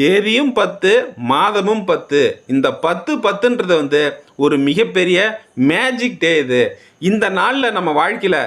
தேதியும் பத்து மாதமும் பத்து. இந்த பத்து பத்துன்றது வந்து ஒரு மிகப்பெரிய மேஜிக் டே இது. இந்த நாளில் நம்ம வாழ்க்கையில்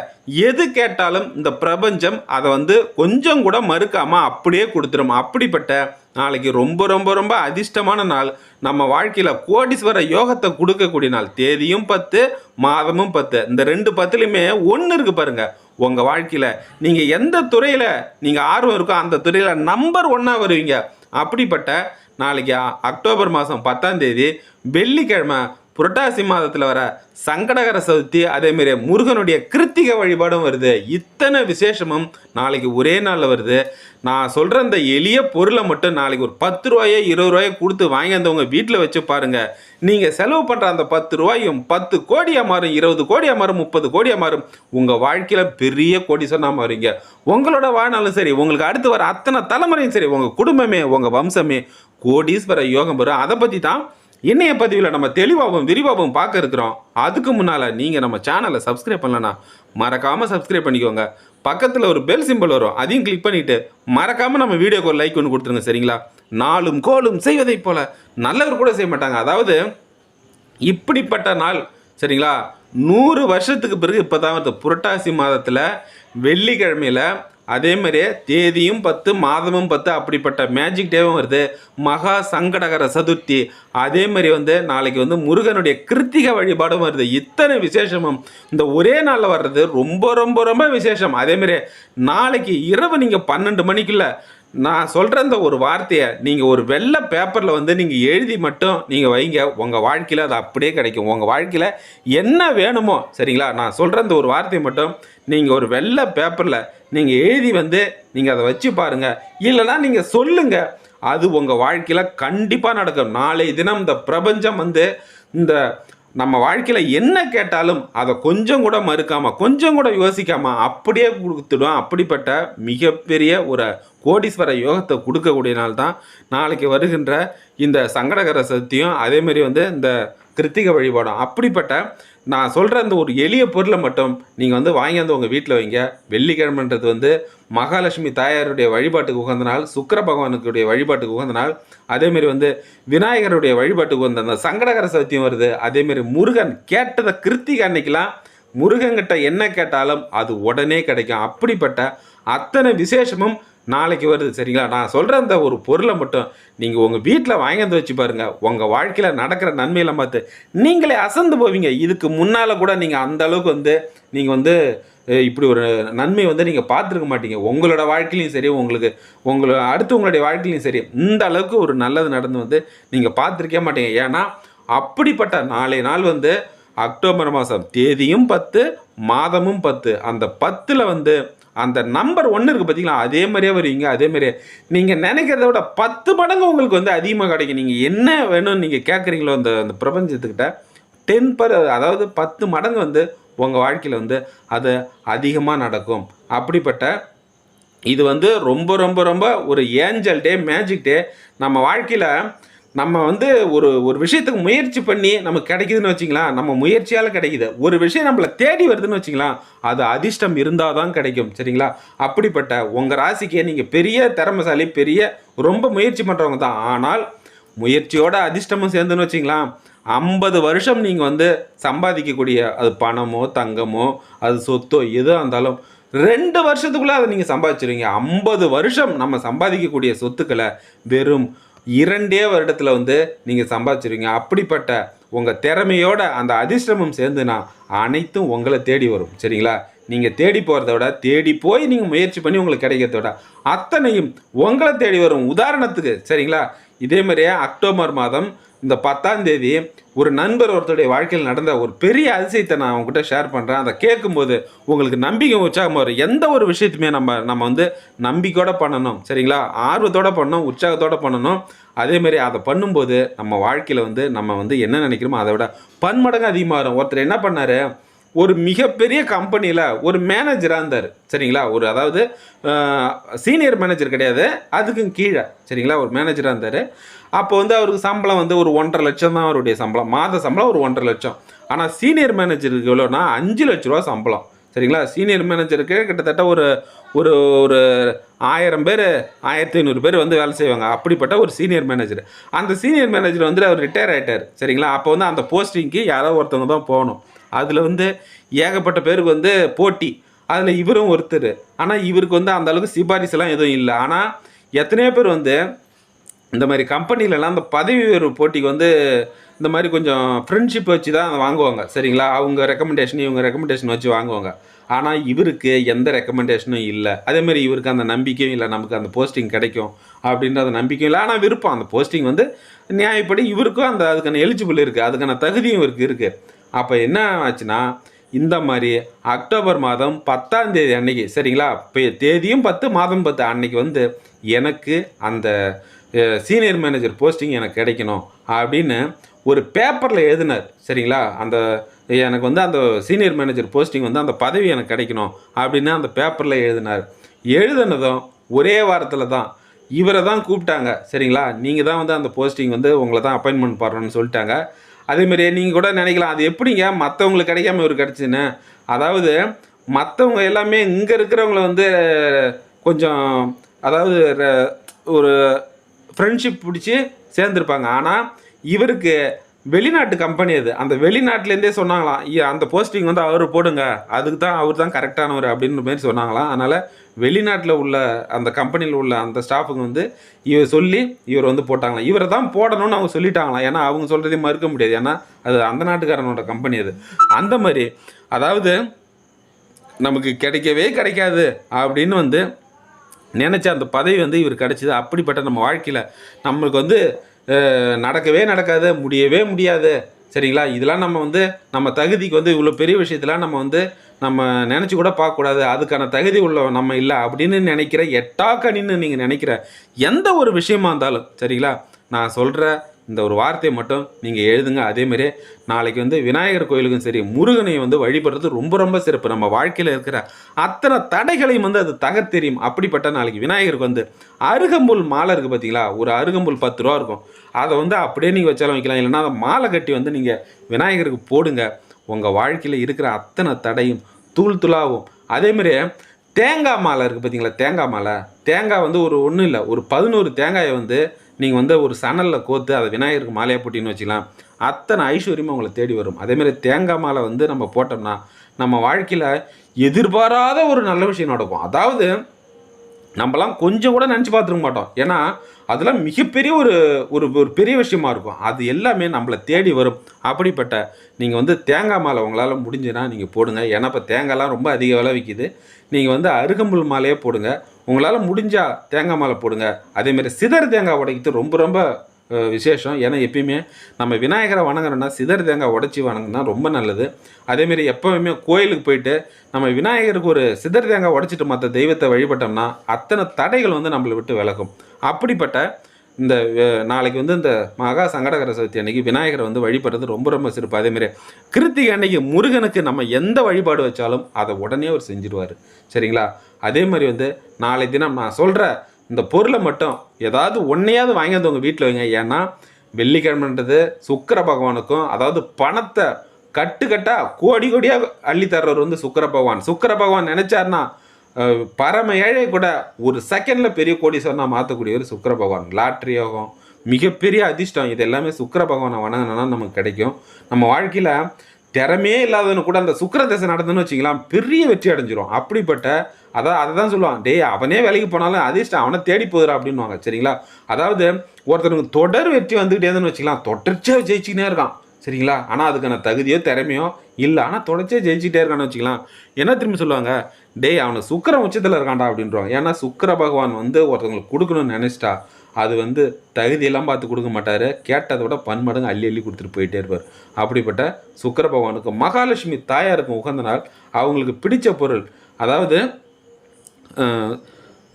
எது கேட்டாலும் இந்த பிரபஞ்சம் அதை வந்து கொஞ்சம் கூட மறுக்காமல் அப்படியே கொடுத்துரும். அப்படிப்பட்ட நாளைக்கு ரொம்ப ரொம்ப ரொம்ப அதிர்ஷ்டமான நாள். நம்ம வாழ்க்கையில் கோடீஸ்வர யோகத்தை கொடுக்கக்கூடிய நாள். தேதியும் பத்து மாதமும் பத்து. இந்த ரெண்டு பத்துலையுமே ஒன்று இருக்கு பாருங்க. உங்கள் வாழ்க்கையில் நீங்கள் எந்த துறையில் நீங்கள் ஆர்வம் இருக்கோ அந்த துறையில் நம்பர் ஒன்னாக வருவீங்க. அப்படிப்பட்ட நாளைக்கு அக்டோபர் மாதம் பத்தாம் தேதி வெள்ளிக்கிழமை புரட்டாசி மாதத்தில் வர சங்கடகர சதுர்த்தி அதேமாரி முருகனுடைய கிருத்திக வழிபாடும் வருது. இத்தனை விசேஷமும் நாளைக்கு ஒரே நாளில் வருது. நான் சொல்கிற இந்த எளிய பொருளை மட்டும் நாளைக்கு ஒரு பத்து ரூபாயோ இருபது ரூபாயோ கொடுத்து வாங்கி வாங்கியிருந்தவங்க வீட்டில் வச்சு பாருங்கள் நீங்கள் செலவு பண்ணுற அந்த பத்து ரூபாயும் பத்து கோடியாக மாறும் இருபது கோடியாக மாறும் முப்பது கோடியாக மாறும். உங்கள் வாழ்க்கையில் பெரிய கோடீஸ்வரனாக மாறுவீங்க. உங்களோட வாழ்நாளும் சரி உங்களுக்கு அடுத்து வர அத்தனை தலைமுறையும் சரி உங்கள் குடும்பமே உங்கள் வம்சமே கோடீஸ்வர யோகம் வரும் அதை பற்றி தான் இன்றைய பதிவில் நம்ம தெளிவாகவும் விரிவாகவும் பார்க்க இருக்கிறோம். அதுக்கு முன்னால் நீங்கள் நம்ம சேனலை சப்ஸ்கிரைப் பண்ணலன்னா மறக்காமல் சப்ஸ்கிரைப் பண்ணிக்கோங்க. பக்கத்தில் ஒரு பெல் சிம்பிள் வரும். அதையும் கிளிக் பண்ணிவிட்டு மறக்காமல் நம்ம வீடியோக்கு ஒரு லைக் ஒன்று கொடுத்துருங்க சரிங்களா? நாளும் கோலும் செய்வதைப் போல் நல்லவர் கூட செய்ய மாட்டாங்க. அதாவது இப்படிப்பட்ட நாள் சரிங்களா? நூறு வருஷத்துக்கு பிறகு இப்போ தான் வருது புரட்டாசி மாதத்தில் வெள்ளிக்கிழமையில் அதே மாதிரியே தேதியும் பத்து மாதமும் பத்து அப்படிப்பட்ட மேஜிக் டேவும் வருது. மகா சங்கடகர சதுர்த்தி. அதே மாதிரி வந்து நாளைக்கு வந்து முருகனுடைய கிருத்திக வழிபாடும் வருது. இத்தனை விசேஷமும். இந்த ஒரே நாளில் வர்றது ரொம்ப ரொம்ப ரொம்ப விசேஷம். அதே நாளைக்கு இரவு நீங்கள் பன்னெண்டு மணிக்குள்ள நான் சொல்கிற இந்த ஒரு வார்த்தையை நீங்கள் ஒரு வெள்ளை பேப்பரில் வந்து நீங்கள் எழுதி மட்டும் நீங்கள் வைங்க. உங்கள் வாழ்க்கையில் அது அப்படியே கிடைக்கும். உங்கள் வாழ்க்கையில் என்ன வேணுமோ சரிங்களா? நான் சொல்கிற இந்த ஒரு வார்த்தையை மட்டும் நீங்கள் ஒரு வெள்ளை பேப்பரில் நீங்கள் எழுதி வந்து நீங்கள் அதை வச்சு பாருங்கள் இல்லைன்னா நீங்கள் சொல்லுங்கள் அது உங்கள் வாழ்க்கையில் கண்டிப்பாக நடக்கும். நாளை தினம் இந்த பிரபஞ்சம் வந்து இந்த நம்ம வாழ்க்கையில் என்ன கேட்டாலும் அதை கொஞ்சம் கூட மறுக்காமல் கொஞ்சம் கூட யோசிக்காமல் அப்படியே கொடுத்துடும். அப்படிப்பட்ட மிகப்பெரிய ஒரு கோடீஸ்வர யோகத்தை கொடுக்கக்கூடிய நாள் தான் நாளைக்கு வருகின்ற இந்த சங்கடகர சக்தியும் அதேமாரி வந்து இந்த கிருத்திகை வழிபாடும். அப்படிப்பட்ட நான் சொல்கிற அந்த ஒரு எளிய பொருளை மட்டும் நீங்கள் வந்து வாங்கி வந்து உங்கள் வீட்டில் வைங்க. வெள்ளிக்கிழமைன்றது வந்து மகாலட்சுமி தாயாருடைய வழிபாட்டுக்கு உகந்த நாள் சுக்கர பகவானுக்குடைய வழிபாட்டுக்கு உகந்த நாள் அதேமாரி வந்து விநாயகருடைய வழிபாட்டுக்கு உகந்த அந்த சங்கடகர சத்தியம் வருது. அதேமாரி முருகன் கேட்டதை கிருத்திகை அன்னைக்கெலாம் முருகன்கிட்ட என்ன கேட்டாலும் அது உடனே கிடைக்கும். அப்படிப்பட்ட அத்தனை விசேஷமும் நாளைக்கு வருது சரிங்களா? நான் சொல்கிற அந்த ஒரு பொருளை மட்டும் நீங்கள் உங்கள் வீட்டில் வாங்கி வந்து வச்சு பாருங்கள் உங்கள் வாழ்க்கையில் நடக்கிற நன்மையெல்லாம் பார்த்து நீங்களே அசந்து போவீங்க. இதுக்கு முன்னால் கூட நீங்கள் அந்த அளவுக்கு வந்து நீங்கள் வந்து இப்படி ஒரு நன்மை வந்து நீங்கள் பார்த்துருக்க மாட்டீங்க. உங்களோட வாழ்க்கையிலையும் சரி உங்களுக்கு உங்களோட அடுத்து உங்களுடைய வாழ்க்கையிலையும் சரி இந்த அளவுக்கு ஒரு நல்லது நடந்து வந்து நீங்கள் பார்த்துருக்கே மாட்டீங்க. ஏன்னா அப்படிப்பட்ட நாளை நாள் வந்து அக்டோபர் மாதம் தேதியும் பத்து மாதமும் பத்து. அந்த பத்தில் வந்து அந்த நம்பர் ஒன்று இருக்குது பார்த்தீங்களா அதே மாதிரியே வருவீங்க அதே மாதிரியே. நீங்கள் நினைக்கிறத விட பத்து மடங்கு உங்களுக்கு வந்து அதிகமாக கிடைக்கும். நீங்கள் என்ன வேணும்னு நீங்கள் கேட்குறீங்களோ அந்த அந்த பிரபஞ்சத்துக்கிட்ட டென் பர் அதாவது பத்து மடங்கு வந்து உங்கள் வாழ்க்கையில் வந்து அது அதிகமாக நடக்கும். அப்படிப்பட்ட இது வந்து ரொம்ப ரொம்ப ரொம்ப ஒரு ஏஞ்சல் டே மேஜிக் டே. நம்ம வாழ்க்கையில் நம்ம வந்து ஒரு ஒரு விஷயத்துக்கு முயற்சி பண்ணி நமக்கு கிடைக்குதுன்னு வச்சிங்களா நம்ம முயற்சியால் கிடைக்குது. ஒரு விஷயம் நம்மளை தேடி வருதுன்னு வச்சிங்களா அது அதிர்ஷ்டம் இருந்தால் தான் கிடைக்கும் சரிங்களா? அப்படிப்பட்ட உங்கள் ராசிக்கே நீங்கள் பெரிய திறமைசாலி பெரிய ரொம்ப முயற்சி பண்ணுறவங்க தான். ஆனால் முயற்சியோட அதிர்ஷ்டமும் சேர்ந்துன்னு வச்சிங்களா ஐம்பது வருஷம் நீங்கள் வந்து சம்பாதிக்கக்கூடிய அது பணமோ தங்கமோ அது சொத்தோ எதுவாக இருந்தாலும் ரெண்டு வருஷத்துக்குள்ளே அதை நீங்கள் சம்பாதிச்சிருவீங்க. ஐம்பது வருஷம் நம்ம சம்பாதிக்கக்கூடிய சொத்துக்களை வெறும் இரண்டே வருடத்தில் வந்து நீங்கள் சம்பாதிச்சிருவீங்க. அப்படிப்பட்ட உங்கள் திறமையோட அந்த அதிர்ஷ்டமும் சேர்ந்துனா அனைத்தும் உங்களை தேடி வரும். சரிங்களா? நீங்கள் தேடி போகிறத விட தேடி போய் நீங்கள் முயற்சி பண்ணி உங்களுக்கு கிடைக்கிறத விட அத்தனையும் உங்களை தேடி வரும். உதாரணத்துக்கு சரிங்களா? இதே மாதிரியே அக்டோபர் மாதம் இந்த பத்தாம் தேதி ஒரு நண்பர் ஒருத்தருடைய வாழ்க்கையில் நடந்த ஒரு பெரிய அதிசயத்தை நான் உங்ககிட்ட ஷேர் பண்ணுறேன் அதை கேட்கும்போது உங்களுக்கு நம்பிக்கை உற்சாகம் வரும். எந்த ஒரு விஷயத்தையுமே நம்ம நம்ம வந்து நம்பிக்கையோட பண்ணணும். சரிங்களா? ஆர்வத்தோட பண்ணணும் உற்சாகத்தோடு பண்ணணும். அதேமாதிரி அதை பண்ணும்போது நம்ம வாழ்க்கையில் வந்து நம்ம வந்து என்ன நினைக்கிறோமோ அதை விட பன்மடங்கு அதிகமாக வரும். ஒருத்தர் என்ன பண்ணார்? ஒரு மிகப்பெரிய கம்பெனியில் ஒரு மேனேஜராக இருந்தார். சரிங்களா? ஒரு அதாவது சீனியர் மேனேஜர் கிடையாது. அதுக்கும் கீழே சரிங்களா? ஒரு மேனேஜராக இருந்தார். அப்போ வந்து அவருக்கு சம்பளம் வந்து ஒரு ஒன்றரை லட்சம் தான் அவருடைய சம்பளம். மாத சம்பளம் ஒரு ஒன்றரை லட்சம். ஆனால் சீனியர் மேனேஜருக்கு எவ்வளோனா அஞ்சு லட்ச ரூபா சம்பளம். சரிங்களா? சீனியர் மேனேஜருக்கு கிட்டத்தட்ட ஒரு ஒரு ஒரு ஆயிரம் பேர் ஆயிரத்தி ஐநூறு பேர் வந்து வேலை செய்வாங்க. அப்படிப்பட்ட ஒரு சீனியர் மேனேஜர் அந்த சீனியர் மேனேஜர் வந்து அவர் ரிட்டையர் ஆகிட்டார் சரிங்களா? அப்போ வந்து அந்த போஸ்டிங்க்கு யாரோ ஒருத்தவங்க தான் போகணும். அதில் வந்து ஏகப்பட்ட பேருக்கு வந்து போட்டி. அதில் இவரும் ஒருத்தர். ஆனால் இவருக்கு வந்து அந்த அளவுக்கு சிபாரிசுலாம் எதுவும் இல்லை. ஆனால் எத்தனையோ பேர் வந்து இந்த மாதிரி கம்பெனிலலாம் அந்த பதவி உயர்வு போட்டிக்கு வந்து இந்த மாதிரி கொஞ்சம் ஃப்ரெண்ட்ஷிப் வச்சு தான் வாங்குவாங்க. சரிங்களா? அவங்க ரெக்கமெண்டேஷன் இவங்க ரெக்கமெண்டேஷன் வச்சு வாங்குவாங்க. ஆனால் இவருக்கு எந்த ரெக்கமெண்டேஷனும் இல்லை. அதேமாதிரி இவருக்கு அந்த நம்பிக்கையும் இல்லை. நமக்கு அந்த போஸ்டிங் கிடைக்கும் அப்படின்ற அந்த நம்பிக்கையும் இல்லை. ஆனால் விருப்பம். அந்த போஸ்டிங் வந்து நியாயப்படி இவருக்கும் அந்த அதுக்கான எலிஜிபிள் இருக்குது அதுக்கான தகுதியும் இவருக்கு இருக்குது அப்போ என்ன ஆச்சுன்னா இந்த மாதிரி அக்டோபர் மாதம் பத்தாம் தேதி அன்னைக்கு சரிங்களா? இப்போ தேதியும் பத்து மாதம் பத்து அன்னைக்கு வந்து எனக்கு அந்த சீனியர் மேனேஜர் போஸ்டிங் எனக்கு கிடைக்கணும் அப்படின்னு ஒரு பேப்பரில் எழுதினார். சரிங்களா? அந்த எனக்கு வந்து அந்த சீனியர் மேனேஜர் போஸ்டிங் வந்து அந்த பதவி எனக்கு கிடைக்கணும் அப்படின்னு அந்த பேப்பரில் எழுதினார். எழுதினதும் ஒரே வாரத்தில் தான். இவரை தான் கூப்பிட்டாங்க. சரிங்களா? நீங்கள் தான் வந்து அந்த போஸ்டிங் வந்து உங்களை தான் அப்பாயின்மெண்ட் பண்ணணும்னு சொல்லிட்டாங்க. அதேமாரி நீங்கள் கூட நினைக்கலாம். அது எப்படிங்க? மற்றவங்களுக்கு கிடைக்காம இவர் கிடச்சின்னு. அதாவது மற்றவங்க எல்லாமே இங்கே இருக்கிறவங்கள வந்து கொஞ்சம் அதாவது ஒரு ஃப்ரெண்ட்ஷிப் பிடிச்சி சேர்ந்துருப்பாங்க. ஆனால் இவருக்கு வெளிநாட்டு கம்பெனி அது. அந்த வெளிநாட்டிலேருந்தே சொன்னாங்களாம் அந்த போஸ்டிங் வந்து அவர் போடுங்க. அதுக்கு தான் அவர் தான் கரெக்டானவர் அப்படின்ற மாதிரி சொன்னாங்களாம். அதனால் வெளிநாட்டில் உள்ள அந்த கம்பெனியில் உள்ள அந்த ஸ்டாஃபுங்க வந்து இவர் சொல்லி இவர் வந்து போட்டாங்களாம். இவரை தான் போடணும்னு அவங்க சொல்லிட்டாங்களாம். ஏன்னா அவங்க சொல்கிறதையும் மறுக்க முடியாது. ஏன்னா அது அந்த நாட்டுக்காரனோட கம்பெனி அது. அந்த மாதிரி அதாவது நமக்கு கிடைக்கவே கிடைக்காது அப்படின்னு வந்து நினச்ச அந்த பதவி வந்து இவர் கிடச்சிது. அப்படிப்பட்ட நம்ம வாழ்க்கையில் நம்மளுக்கு வந்து நடக்கவே நடக்காது முடியவே முடியாது. சரிங்களா? இதெல்லாம் நம்ம வந்து நம்ம தகுதிக்கு வந்து இவ்வளோ பெரிய விஷயத்தெலாம் நம்ம வந்து நம்ம நினச்சி கூட பார்க்கக்கூடாது. அதுக்கான தகுதி உள்ள நம்ம இல்லை அப்படின்னு நினைக்கிற எட்டாக்கணின்னு நீங்கள் நினைக்கிற எந்த ஒரு விஷயமா இருந்தாலும் சரிங்களா? நான் சொல்கிற இந்த ஒரு வார்த்தையை மட்டும் நீங்கள் எழுதுங்க. அதேமாதிரி நாளைக்கு வந்து விநாயகர் கோயிலுக்கும் சரி முருகனை வந்து வழிபடுறது ரொம்ப ரொம்ப சிறப்பு. நம்ம வாழ்க்கையில் இருக்கிற அத்தனை தடைகளையும் வந்து அது தகர்த்தெரியும் அப்படிப்பட்ட நாளைக்கு விநாயகருக்கு வந்து அருகம்புல் மாலை இருக்குது பார்த்தீங்களா ஒரு அருகம்புல் பத்து ரூபா இருக்கும். அதை வந்து அப்படியே நீங்கள் வச்சாலும் வைக்கலாம். இல்லைன்னா அதை மாலை கட்டி வந்து நீங்கள் விநாயகருக்கு போடுங்க. உங்கள் வாழ்க்கையில் இருக்கிற அத்தனை தடையும் தூள் துளாவும். அதேமாதிரி தேங்காய் மாலை இருக்குது பார்த்தீங்களா தேங்காய் மாலை. தேங்காய் வந்து ஒரு ஒன்றும் இல்லை. ஒரு பதினோரு தேங்காயை வந்து நீங்கள் வந்து ஒரு சணலில் கோத்து அதை விநாயகருக்கு மாலையாக போட்டின்னு வச்சுக்கலாம். அத்தனை ஐஸ்வர்யமும் உங்களை தேடி வரும். அதேமாதிரி தேங்காய் மாலை வந்து நம்ம போட்டோம்னா நம்ம வாழ்க்கையில் எதிர்பாராத ஒரு நல்ல விஷயம் நடக்கும். அதாவது நம்மலாம் கொஞ்சம் கூட நினச்சி பார்த்துருக்க மாட்டோம். ஏன்னா அதெல்லாம் மிகப்பெரிய ஒரு ஒரு ஒரு பெரிய விஷயமா இருக்கும். அது எல்லாமே நம்மளை தேடி வரும். அப்படிப்பட்ட நீங்கள் வந்து தேங்காய் மாலை உங்களால் முடிஞ்சுன்னா நீங்கள் போடுங்க. ஏன்னா இப்போ தேங்காய்லாம் ரொம்ப அதிக விலை விற்கிது நீங்கள் வந்து அருகம்புல் மாலையே போடுங்க. உங்களால் முடிஞ்சால் தேங்காய் மாலை போடுங்க. அதேமாரி சிதறு தேங்காய் உடைக்கிறது ரொம்ப ரொம்ப விசேஷம். ஏன்னா எப்பயுமே நம்ம விநாயகரை வணங்குறோன்னா சிதறு தேங்காய் உடச்சி வணங்குனா ரொம்ப நல்லது. அதேமாரி எப்போவுமே கோயிலுக்கு போயிட்டு நம்ம விநாயகருக்கு ஒரு சிதறு தேங்காய் உடைச்சிட்டு மற்ற தெய்வத்தை வழிபட்டோம்னா அத்தனை தடைகள் வந்து நம்மளை விட்டு விலகும். அப்படிப்பட்ட இந்த நாளைக்கு வந்து இந்த மகா சங்கடகர சதுர்த்தி அன்னைக்கு விநாயகரை வந்து வழிபடுறது ரொம்ப ரொம்ப சிறப்பு. அதேமாரி கிருத்திகை அன்னைக்கு முருகனுக்கு நம்ம எந்த வழிபாடு வச்சாலும் அதை உடனே அவர் செஞ்சிருவார். சரிங்களா? அதே மாதிரி வந்து நாளை தினம் நான் சொல்கிற இந்த பொருளை மட்டும் ஏதாவது ஒன்றையாவது வாங்கி வந்து உங்கள் வீட்டில் வைங்க. ஏன்னா வெள்ளிக்கிழமைன்றது சுக்கர பகவானுக்கும் அதாவது பணத்தை கட்டுக்கட்டாக கோடி கோடியாக அள்ளி தர்றவர் வந்து சுக்கர பகவான். சுக்கர பகவான் நினச்சாருன்னா பரம ஏழை கூட ஒரு செகண்டில் பெரிய கோடீஸ்வரனா மாற்றக்கூடியவர் சுக்கர பகவான். லாட்ரி யோகம் மிகப்பெரிய அதிர்ஷ்டம். இது எல்லாமே சுக்கிர பகவானை வணங்கினா நமக்கு கிடைக்கும். நம்ம வாழ்க்கையில் திறமையே இல்லாதவனு கூட அந்த சுக்கர தசை நடந்ததுன்னு வச்சுக்கலாம் பெரிய வெற்றி அடைஞ்சிரும். அப்படிப்பட்ட அதான் அதை தான் சொல்லுவான். டேய் அவனே வேலைக்கு போனாலும் அதிர்ஷ்டம் அவனை தேடி போதுரா அப்படின்னுவாங்க. சரிங்களா? அதாவது ஒருத்தனுக்கு தொடர் வெற்றி வந்துக்கிட்டே இருந்துன்னு வச்சுக்கலாம் தொடர்ச்சியாக ஜெயிச்சுக்கினே இருக்கான். சரிங்களா? ஆனால் அதுக்கான தகுதியோ திறமையோ இல்லை. ஆனால் தொடச்சே ஜெயிச்சுட்டே இருக்கான்னு வச்சுக்கலாம். என்ன திரும்பி சொல்லுவாங்க? டேய் அவனை சுக்கிர உச்சத்தில் இருக்கான்டா அப்படின்றான் ஏன்னா சுக்கர பகவான் வந்து ஒருத்தவங்களுக்கு கொடுக்கணும்னு நினச்சிட்டா அது வந்து தகுதியெல்லாம் பார்த்து கொடுக்க மாட்டார். கேட்டதை விட பன்மடங்கு அள்ளி அள்ளி கொடுத்துட்டு போயிட்டே இருப்பார். அப்படிப்பட்ட சுக்கிர பகவானுக்கு மகாலட்சுமி தாயாருக்கும் உகந்த நாள். அவங்களுக்கு பிடித்த பொருள். அதாவது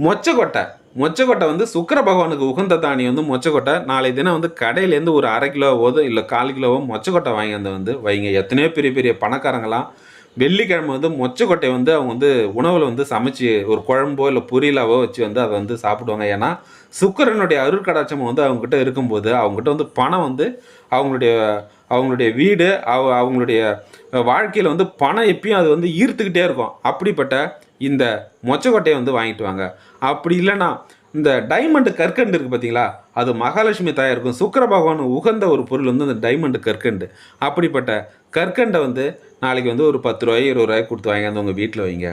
மொச்சக்கொட்டை. மொச்சக்கொட்டை வந்து சுக்கிர பகவானுக்கு உகந்த தானி வந்து மொச்சக்கொட்டை. நாளை தினம் வந்து கடையிலேருந்து ஒரு அரை கிலோவோ இல்லை கால் கிலோவோ மொச்சக்கொட்டை வாங்கி வந்து வந்து வைங்க. எத்தனையோ பெரிய பெரிய பணக்காரங்களாம் வெள்ளிக்கிழமை வந்து மொச்சக்கொட்டையை வந்து அவங்க வந்து உணவில் வந்து சமைச்சு ஒரு குழம்போ இல்லை பொரியலாவோ வச்சு வந்து அதை வந்து சாப்பிடுவாங்க. ஏன்னா சுக்கிரனுடைய அருட்கடாட்சம் வந்து அவங்ககிட்ட இருக்கும்போது அவங்ககிட்ட வந்து பணம் வந்து அவங்களுடைய அவங்களுடைய வீடு அவ அவங்களுடைய வாழ்க்கையில் வந்து பணம் எப்பயும் அது வந்து ஈர்த்துக்கிட்டே இருக்கும். அப்படிப்பட்ட இந்த மொச்சக்கொட்டையை வந்து வாங்கிட்டு வாங்க. அப்படி இல்லைன்னா இந்த டைமண்டு கற்கண்டு இருக்குது பார்த்தீங்களா? அது மகாலட்சுமி தாயாருக்கும் சுக்கர பகவான் உகந்த ஒரு பொருள் வந்து இந்த டைமண்டு கற்கண்டு. அப்படிப்பட்ட கற்கண்டை வந்து நாளைக்கு வந்து ஒரு பத்து ரூபாய் இருபது ரூபாய் கொடுத்து வாங்கியாந்து உங்கள் வீட்டில் வைங்க.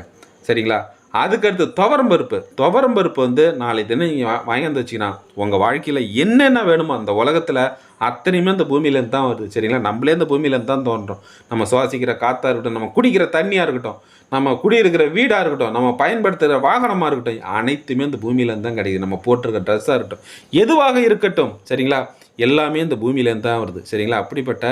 சரிங்களா? அதுக்கடுத்து துவரம் பருப்பு. துவரம் பருப்பு வந்து நாளை தினம் நீங்கள் வாங்கியாந்து வச்சிங்கன்னா உங்கள் வாழ்க்கையில் என்னென்ன வேணுமோ அந்த உலகத்தில் அத்தனையுமே அந்த பூமியிலேருந்து தான் வருது. சரிங்களா? நம்மளே இந்த பூமியிலேருந்து தான் தோன்றோம். நம்ம சுவாசிக்கிற காற்றாக இருக்கட்டும் நம்ம குடிக்கிற தண்ணியாக இருக்கட்டும் நம்ம குடியிருக்கிற வீடாக இருக்கட்டும் நம்ம பயன்படுத்துகிற வாகனமாக இருக்கட்டும் அனைத்துமே இந்த பூமியிலேருந்து தான் கிடைக்குது. நம்ம போட்டிருக்க ட்ரெஸ்ஸாக இருக்கட்டும் எதுவாக இருக்கட்டும். சரிங்களா? எல்லாமே இந்த பூமியிலேருந்து தான் வருது. சரிங்களா? அப்படிப்பட்ட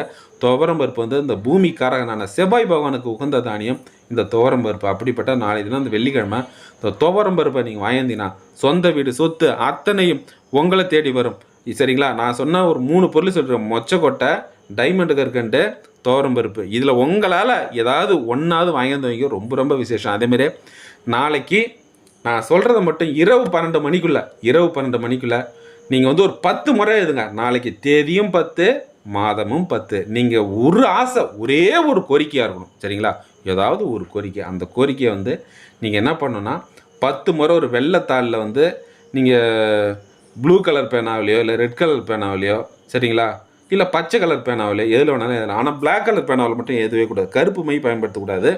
துவரம் பருப்பு வந்து இந்த பூமிக்காரகனான செவ்வாய் பகவானுக்கு உகந்த தானியம். இந்த துவரம் பருப்பு அப்படிப்பட்ட நாளை தினம் இந்த வெள்ளிக்கிழமை இந்த துவரம் பருப்பை நீங்கள் வாங்கினா சொந்த வீடு சொத்து அத்தனையும் உங்களை தேடி வரும். சரிங்களா? நான் சொன்ன ஒரு மூணு பொருள் சொல்கிறேன் மொச்சக்கொட்டை டைமண்டு கற்கண்டு துவரம் பருப்பு. இதில் உங்களால் ஏதாவது ஒன்றாவது வாங்கிட்டு வைக்க ரொம்ப ரொம்ப விசேஷம். அதேமாரி நாளைக்கு நான் சொல்கிறத மட்டும் இரவு பன்னெண்டு மணிக்குள்ளே இரவு பன்னெண்டு மணிக்குள்ளே நீங்கள் வந்து ஒரு பத்து முறை எழுதுங்க. நாளைக்கு தேதியும் பத்து மாதமும் பத்து. நீங்கள் ஒரு ஆசை ஒரே ஒரு கோரிக்கையாக இருக்கணும். சரிங்களா? ஏதாவது ஒரு கோரிக்கை. அந்த கோரிக்கையை வந்து நீங்கள் என்ன பண்ணணும்னா பத்து முறை ஒரு வெள்ளைத்தாளில் வந்து நீங்கள் ப்ளூ கலர் பேனாவிலையோ இல்லை ரெட் கலர் பேனாவிலையோ சரிங்களா? இல்லை பச்சை கலர் பேனாவிலையோ எதில் வேணாலும் எதில் ஆனால் பிளாக் கலர் பேனாவில் மட்டும் எழுதவே கூடாது. கருப்பு மை பயன்படுத்தக்கூடாது.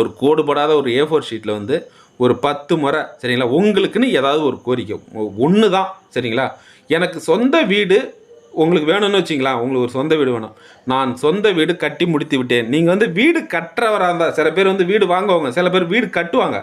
ஒரு கோடு போடாத ஒரு ஏ ஃபோர் ஷீட்டில் வந்து ஒரு பத்து முறை சரிங்களா? உங்களுக்குன்னு ஏதாவது ஒரு கோரிக்கை. ஒன்று தான் சரிங்களா? எனக்கு சொந்த வீடு உங்களுக்கு வேணும்னு வச்சிங்களா உங்களுக்கு ஒரு சொந்த வீடு வேணும். நான் சொந்த வீடு கட்டி முடித்து விட்டேன். நீங்கள் வந்து வீடு கட்டுறவராக இருந்தால் சில பேர் வந்து வீடு வாங்குவாங்க. சில பேர் வீடு கட்டுவாங்க.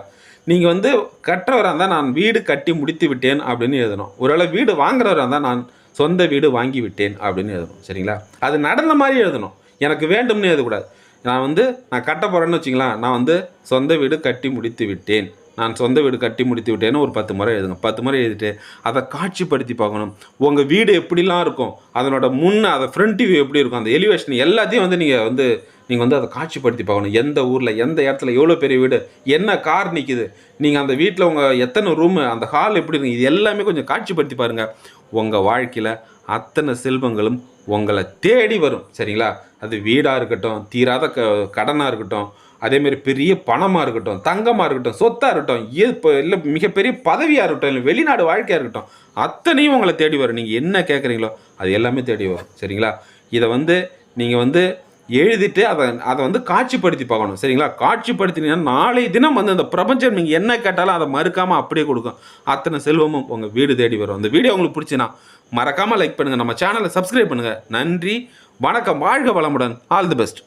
நீங்கள் வந்து கட்டுறவராக இருந்தால் நான் வீடு கட்டி முடித்து விட்டேன் அப்படின்னு எழுதணும். ஒருவேளை வீடு வாங்குறவராக இருந்தால் நான் சொந்த வீடு வாங்கி விட்டேன் அப்படின்னு எழுதணும் சரிங்களா? அது நடந்த மாதிரி எழுதணும். எனக்கு வேண்டும்னு எழுதக்கூடாது. நான் வந்து நான் கட்ட போகிறேன்னு வச்சிங்களா நான் வந்து சொந்த வீடு கட்டி முடித்து விட்டேன். நான் சொந்த வீடு கட்டி முடித்து விட்டேன்னு ஒரு பத்து முறை எழுதுங்க. பத்து முறை எழுதிட்டு அதை காட்சிப்படுத்தி பார்க்கணும். உங்கள் வீடு எப்படிலாம் இருக்கும்? அதனோட முன்னே அதை ஃப்ரண்ட் வியூ எப்படி இருக்கும்? அந்த எலிவேஷன் எல்லாத்தையும் வந்து நீங்கள் வந்து நீங்கள் வந்து அதை காட்சிப்படுத்தி பார்க்கணும். எந்த ஊரில் எந்த இடத்துல எவ்வளோ பெரிய வீடு என்ன கார் நிற்கிது நீங்கள் அந்த வீட்டில் உங்கள் எத்தனை ரூமு அந்த ஹால் எப்படி இருக்கு இது எல்லாமே கொஞ்சம் காட்சிப்படுத்தி பாருங்கள் உங்கள் வாழ்க்கையில் அத்தனை செல்வங்களும் உங்களை தேடி வரும். சரிங்களா? அது வீடாக இருக்கட்டும் தீராத க கடனாக இருக்கட்டும் அதேமாரி பெரிய பணமாக இருக்கட்டும் தங்கமாக இருக்கட்டும் சொத்தாக இருக்கட்டும் இப்போ இல்லை மிகப்பெரிய பதவியாக இருக்கட்டும் இல்லை வெளிநாடு வாழ்க்கையாக இருக்கட்டும் அத்தனையும் உங்களை தேடி வரும். நீங்கள் என்ன கேட்குறீங்களோ அது எல்லாமே தேடி வரும். சரிங்களா? இதை வந்து நீங்கள் வந்து எழுதிட்டு அதை அதை வந்து காட்சிப்படுத்தி பார்க்கணும். சரிங்களா? காட்சிப்படுத்தினீங்கன்னா நாளை தினம் வந்து அந்த பிரபஞ்சம் நீங்கள் என்ன கேட்டாலும் அதை மறுக்காமல் அப்படியே கொடுக்கும். அத்தனை செல்வமும் உங்கள் வீடு தேடி வரும். அந்த வீடியோ உங்களுக்கு பிடிச்சினா மறக்காமல் லைக் பண்ணுங்கள் நம்ம சேனலை சப்ஸ்கிரைப் பண்ணுங்கள் நன்றி வணக்கம் வாழ்க வளமுடன். All the best